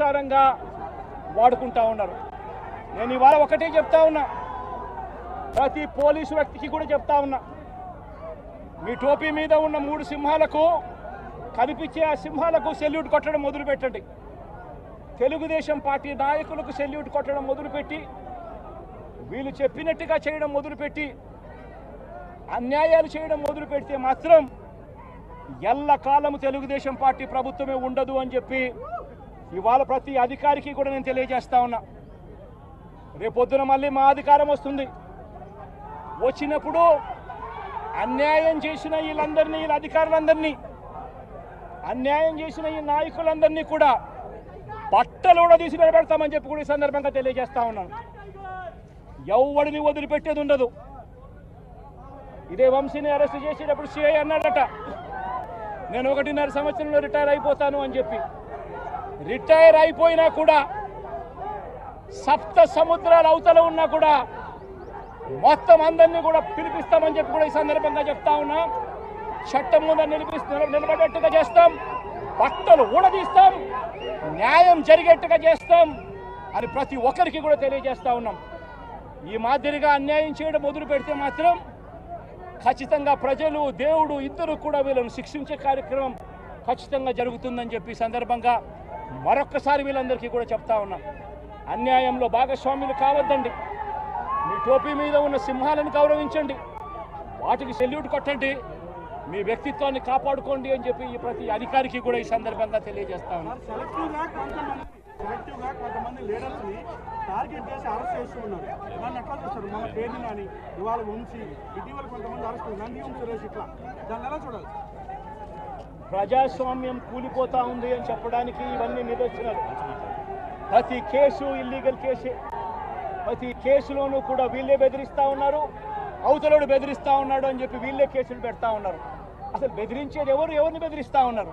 సారంగా వాడుకుంటా ఉన్నారు. నేను ఇవాళ ఒకటే చెప్తా ఉన్నా. ప్రతి పోలీసు వ్యక్తికి కూడా చెప్తా ఉన్నా. మీ టోపీ మీద ఉన్న మూడు సింహాలకు కనిపించే ఆ సింహాలకు సెల్యూట్ కొట్టడం మొదలు పెట్టండి తెలుగుదేశం పార్టీ నాయకులకు సెల్యూట్ కొట్టడం మొదలుపెట్టి వీళ్ళు చెప్పినట్టుగా చేయడం మొదలుపెట్టి అన్యాయాలు చేయడం మొదలు పెడితే మాత్రం ఎల్లకాలము తెలుగుదేశం పార్టీ ప్రభుత్వమే ఉండదు అని చెప్పి ఇవాళ ప్రతి అధికారికి కూడా నేను తెలియజేస్తా ఉన్నా. రేపొద్దున మళ్ళీ మా అధికారం వస్తుంది. వచ్చినప్పుడు అన్యాయం చేసిన వీళ్ళందరినీ వీళ్ళ అధికారులందరినీ అన్యాయం చేసిన ఈ నాయకులందరినీ కూడా బట్టలు కూడా తీసి నిలబెడతామని చెప్పి కూడా ఈ సందర్భంగా తెలియజేస్తా ఉన్నాను. ఎవడిని వదిలిపెట్టేది ఉండదు. ఇదే వంశీని అరెస్ట్ చేసేటప్పుడు సిఐ అన్నాడట నేను ఒకటిన్నర సంవత్సరంలో రిటైర్ అయిపోతాను అని చెప్పి. రిటైర్ అయిపోయినా కూడా సప్త సముద్రాల అవతల ఉన్నా కూడా మొత్తం అందరినీ కూడా పిలిపిస్తామని చెప్పి కూడా ఈ సందర్భంగా చెప్తా ఉన్నా. చట్టం ముందు నిలిపిస్తు నిలబడేట్టుగా చేస్తాం. బట్టలు ఊడదీస్తాం. న్యాయం జరిగేట్టుగా చేస్తాం అని ప్రతి ఒక్కరికి కూడా తెలియజేస్తా ఉన్నాం. ఈ మాదిరిగా అన్యాయం చేయడం మొదలు పెడితే మాత్రం ఖచ్చితంగా ప్రజలు దేవుడు ఇద్దరు కూడా వీళ్ళను శిక్షించే కార్యక్రమం ఖచ్చితంగా జరుగుతుందని చెప్పి సందర్భంగా మరొక్కసారి వీళ్ళందరికీ కూడా చెప్తా ఉన్నాం అన్యాయంలో భాగస్వాములు కావద్దండి. మీ టోపీ మీద ఉన్న సింహాలను గౌరవించండి. వాటికి సెల్యూట్ కొట్టండి. మీ వ్యక్తిత్వాన్ని కాపాడుకోండి అని చెప్పి ఈ ప్రతి అధికారికి కూడా ఈ సందర్భంగా తెలియజేస్తా ఉన్నాం. కొంతమంది టార్గెట్ చేసి అరెస్ట్ చేస్తూ ఉన్నారు. దాన్ని ఎట్లా చూస్తారు? మన పేరుని కానీ ఇవాళ వంశీ ఇటీవల కొంతమంది అరెస్ట్ నంది సురేష్ ఇట్లా. దాన్ని ఎలా చూడాలి? ప్రజాస్వామ్యం కూలిపోతా ఉంది అని చెప్పడానికి ఇవన్నీ నిదర్శనాలు. ప్రతి కేసు ఇల్లీగల్ కేసే. ప్రతి కేసులోనూ కూడా వీళ్ళే బెదిరిస్తూ ఉన్నారు అవతలోడు బెదిరిస్తూ ఉన్నాడు అని చెప్పి వీళ్ళే కేసులు పెడతా ఉన్నారు. అసలు బెదిరించేది ఎవరు? ఎవరిని బెదిరిస్తూ ఉన్నారు?